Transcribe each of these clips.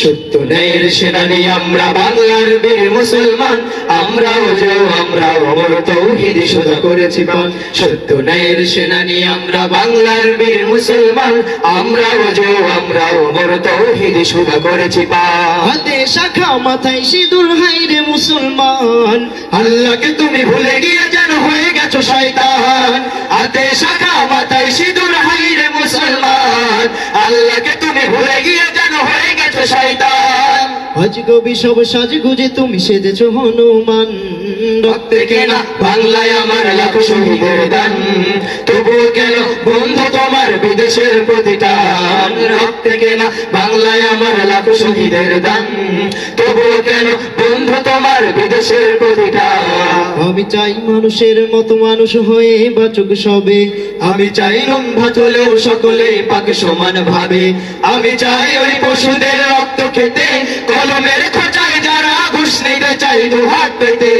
সত্য ন্যায়ের সেনানি আমরা বাংলার বীর মুসলমান। আমরাও যে আমরা অমর তৌহিদি সোজা করেছি পান সত্য ন্যায়ের সেনানি আমরা বাংলার বীর মুসলমান। আমরাও যে আমরা অমর তৌহিদি সোজা করেছি পান হাতে শাখা মাথায় সিঁদুর মুসলমান। আল্লাহকে তুমি ভুলে গিয়ে যেন হয়ে গেছো শয়তান। হাতে শাখা মাথায় সিঁদুর হাই রে মুসলমান। আল্লাহকে শয়তান। আজ গবি সব সাজ গুজে তুমি সেজেছ হনুমান। রক্তে কেনা বাংলায় আমার লাখো শহীদের দান। তবুও কেন বন্ধু তোমার বিদেশের প্রতিটান? রক্তে কেনা বাংলায় আমার লাখো শহীদের দান। তবুও কেন বন্ধু তোমার বিদেশের আমি চাই মানুষের মতো মানুষ হয়ে বাচুক সবে। আমি চাই রম্ভা চলেও সকলে পাকে সমান ভাবে। আমি চাই ওই পশুদের রক্ত খেতে, কলমের খোঁচায় যারা ঘুষ নিতে চাই দু হাত পেতে।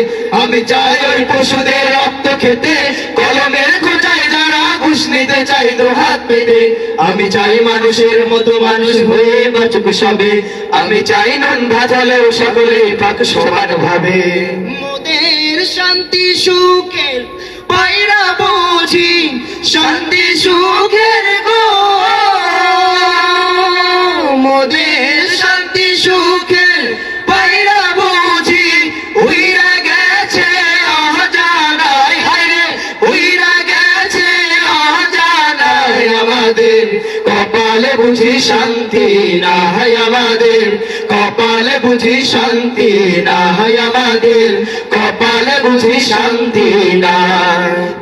আমি চাই ওই পশুদের রক্ত খেতে, কলমের খোঁচায় যারা ঘুষ নিতে চাই দু হাত পেতে। আমি চাই মানুষের মতো মানুষ হয়ে বাঁচুক সবে। আমি চাই নন ভাজলেও সকলে পাক সমান ভাবে। মোদের শান্তি সুখের পায়রা বুঝি, শান্তি সুখের আমাদের। কপালে বুঝি শান্তি না হয় আমাদের, কপালে বুঝি শান্তি না হয় আমাদের। বুঝি শান্তি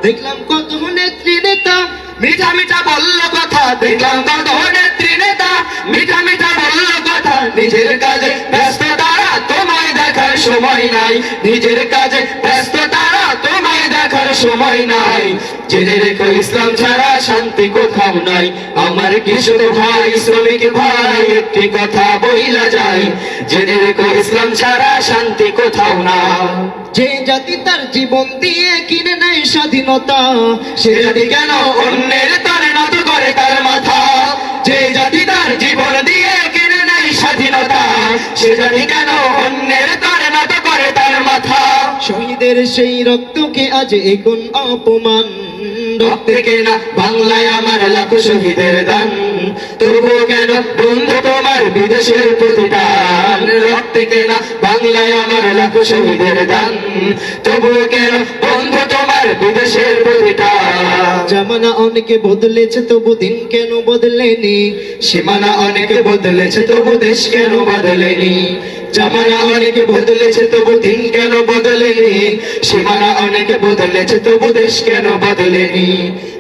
দেখলাম কত নেত্রী নেতা, মিঠা মিঠা বলল কথা। দেখলাম কত নেত্রী নেতা, মিঠা মিঠা বলল কথা। নিজের কাজে ব্যস্ত তারা তোমায় দেখার সময় নাই। নিজের কাজে সময় নাই। জেনে রেখো ইসলাম ছাড়া শান্তি কোথাও নাই। আমার কৃষক ভাই শ্রমিক ভাই একটি কথা বইলা যায় জেনে রেখো ইসলাম ছাড়া শান্তি কোথাও না যে জাতি তার জীবন দিয়ে কিনে নেয় স্বাধীনতা সে জাতি কেন অন্যের তারে নত করে তার মাথা? যে জাতি তার জীবন দিয়ে কিনে নেয় স্বাধীনতা সে জাতি কেন শহীদের সেই রক্তকে আজ এখন অপমান। রক্তে কেনা বাংলায় আমার লাখো শহীদের দান। তবুও কেন বন্ধু তোমার বিদেশের প্রতিদান? রক্তে কেনা বাংলায় আমার লাখো শহীদের দান। তবুও কেন বন্ধু তোমার বিদেশের প্রতিদান? জামানা অনেকে বদলেছে তবু দিন কেন বদলেনি? সীমানা অনেকে বদলেছে তবু দেশ কেন বদলেনি? জামানা অনেকে বদলেছে তবু দিন কেন বদলেনি? সীমানা অনেকে বদলেছে তবু দেশ কেন বদলেনি?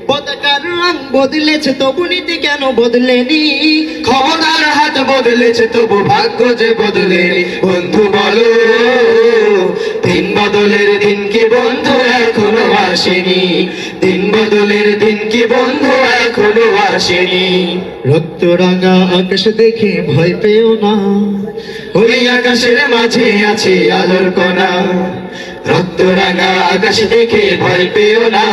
পতাকার রং বদলেছে তবু নীতি কেন বদলেনি? ক্ষমতার হাত বদলেছে তবু ভাগ্য যে বদলেনি? বন্ধু বলো দিন বদলের দিন কি বন্ধু এখনও আসেনি? আসেনি। রক্ত রাঙা আকাশ দেখে ভয় পেও না। ওই আকাশের মাঝে আছে আলোর কণা। রক্ত রাঙা আকাশ দেখে ভয় পেও না।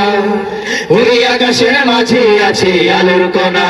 ওই আকাশের মাঝে আছে আলোর কণা।